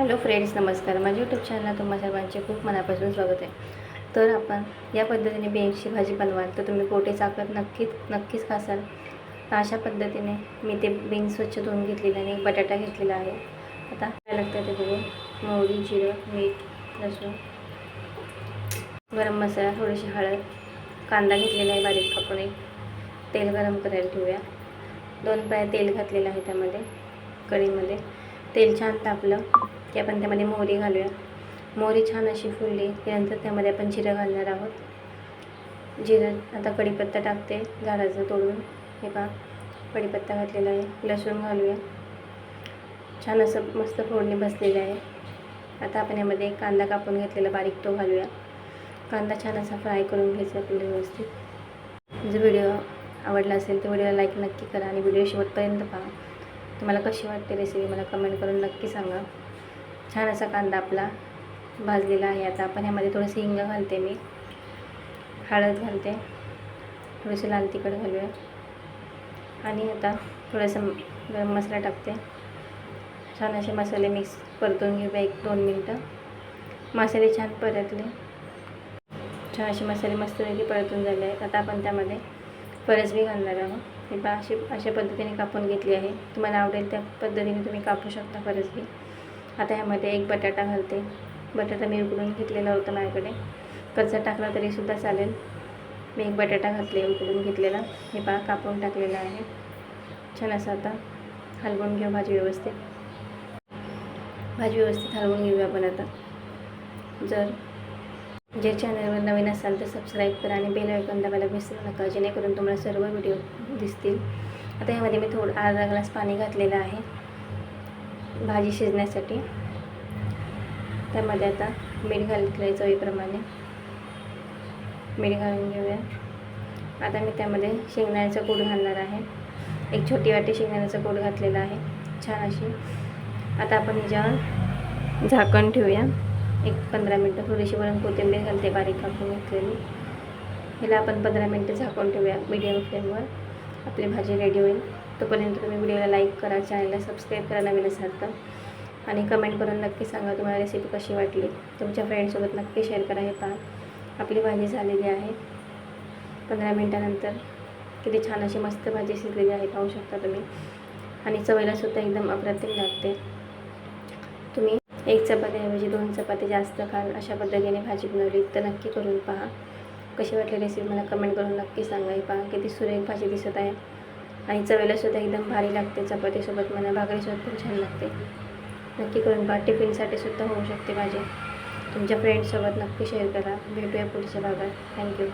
Hello friends नमस्कार. माझ्या YouTube चॅनलला तुम्हा सर्वांचे खूप मनापासून स्वागत आहे. तर आपण या पद्धतीने बीन्सची भाजी बनवाल तर तुम्ही पोटे चाकत नक्कीच नक्कीच खासाल. तर अशा पद्धतीने मी ते बीन्स स्वच्छ धुवून घेतलेलं आणि एक बटाटा घेतलेला आहे. आता काय लागतं ते बघून. मोहरी जिरं मीठ लसूण गरम मसाला थोडीशी हळद कांदा घेतलेला आहे बारीक कापून एक. तेल गरम करायला ठेवूया. दोन पाय तेल घातलेलं आहे त्यामध्ये कढीमध्ये तेल छान तापलं. की आपण त्यामध्ये मोहरी घालूया. मोहरी छान अशी फुलली त्यानंतर त्यामध्ये आपण जिरं घालणार आहोत. जिरं आता कढीपत्ता टाकते झाडाचं तोडून. हे पहा कढीपत्ता घातलेला आहे. लसूण घालूया. छान असं मस्त फोडणी बसलेलं आहे. आता आपण यामध्ये कांदा कापून घेतलेला बारीक तो घालूया. कांदा छान असा फ्राय करून घ्यायचा आपल्याला व्यवस्थित. जर व्हिडिओ आवडला असेल तर व्हिडिओला लाईक नक्की करा आणि व्हिडिओ शेवटपर्यंत पहा. तुम्हाला कशी वाटते रेसिपी मला कमेंट करून नक्की सांगा. छान असा कांदा आपला भाजलेला आहे. आता आपण ह्यामध्ये थोडंसं हिंग घालते मी. हळद घालते. थोडंसं लाल तिखट घालूया. आणि आता थोडंसं गरम मसाला टाकते. छान असे मसाले मिक्स परतून घेऊया एक दोन मिनटं. मसाले छान परतले. छान असे मसाले मस्तपैकी परतून झाले आहेत. आता आपण त्यामध्ये फरसबी घालणार आहोत. हे पहा अशी अशा पद्धतीने कापून घेतली आहे. तुम्हाला आवडेल त्या पद्धतीने तुम्ही कापू शकता फरसबी आता ह्यामध्ये एक बटाटा घालते. बटाटा मी उकडून घेतलेला होता माझ्याकडे. कच्चा टाकला तरीसुद्धा चालेल. मी एक बटाटा घातले उकडून घेतलेला. हे पा कापून टाकलेला आहे. छान असं आता हलवून घेऊ भाजी व्यवस्थित. भाजी व्यवस्थित हलवून घेऊया आपण आता. जर जे चॅनलवर नवीन असाल तर सबस्क्राईब करा आणि बेल आयकॉन दाबायला विसरू नका जेणेकरून तुम्हाला सर्व व्हिडिओ दिसतील. आता यामध्ये मी थोडं अर्धा ग्लास पाणी घातलेलं आहे. भाजी शिजण्यासाठी. त्यामध्ये आता मीठ घातलं आहे चवीप्रमाणे. मीठ घालून घेऊया. आता मी त्यामध्ये शेंगदाण्याचा कूट घालणार आहे. एक छोटी वाटी शेंगदाण्याचा कूट घातलेला आहे. छान अशी. आता आपण ह्याच्यावर झाकण ठेवूया. एक पंधरा मिनटं थोडीशी वरून कोथिंबीर घालते बारीक कापून घेतलेली. ह्याला आपण पंधरा मिनटं झाकून ठेवूया. मीडियम फ्लेमवर. आपली भाजी रेडी होईल. तोपर्यंत तुम्ही व्हिडिओला लाईक करा चॅनलला सबस्क्राईब करा नवीन असाल तर. आणि कमेंट करून नक्की सांगा तुम्हाला रेसिपी कशी वाटली. तुमच्या फ्रेंडसोबत नक्की शेअर करा हे पहा. आपली भाजी झालेली आहे. पंधरा मिनटानंतर किती छान अशी मस्त भाजी शिजलेली आहे पाहू शकता तुम्ही. आणि चवीलासुद्धा एकदम अप्रतिम लागते. तुम्ही एक चपातीऐवजी दोन चपाती जास्त खाल अशा पद्धतीने भाजी बनवली तर नक्की करून पहा. कशी वाटली रेसिपी मला कमेंट करून नक्की सांगा हे पहा. किती सुरेख भाजी दिसत आहे. आणि चवेलासुद्धा एकदम भारी लागते चपातीसोबत मला भाकरीसोबत पण छान लागते. नक्की करून पहा टिफिनसाठी सुद्धा होऊ शकते भाजी तुमच्या फ्रेंडसोबत नक्की शेअर करा. भेटूया पुढच्या भागात. थँक्यू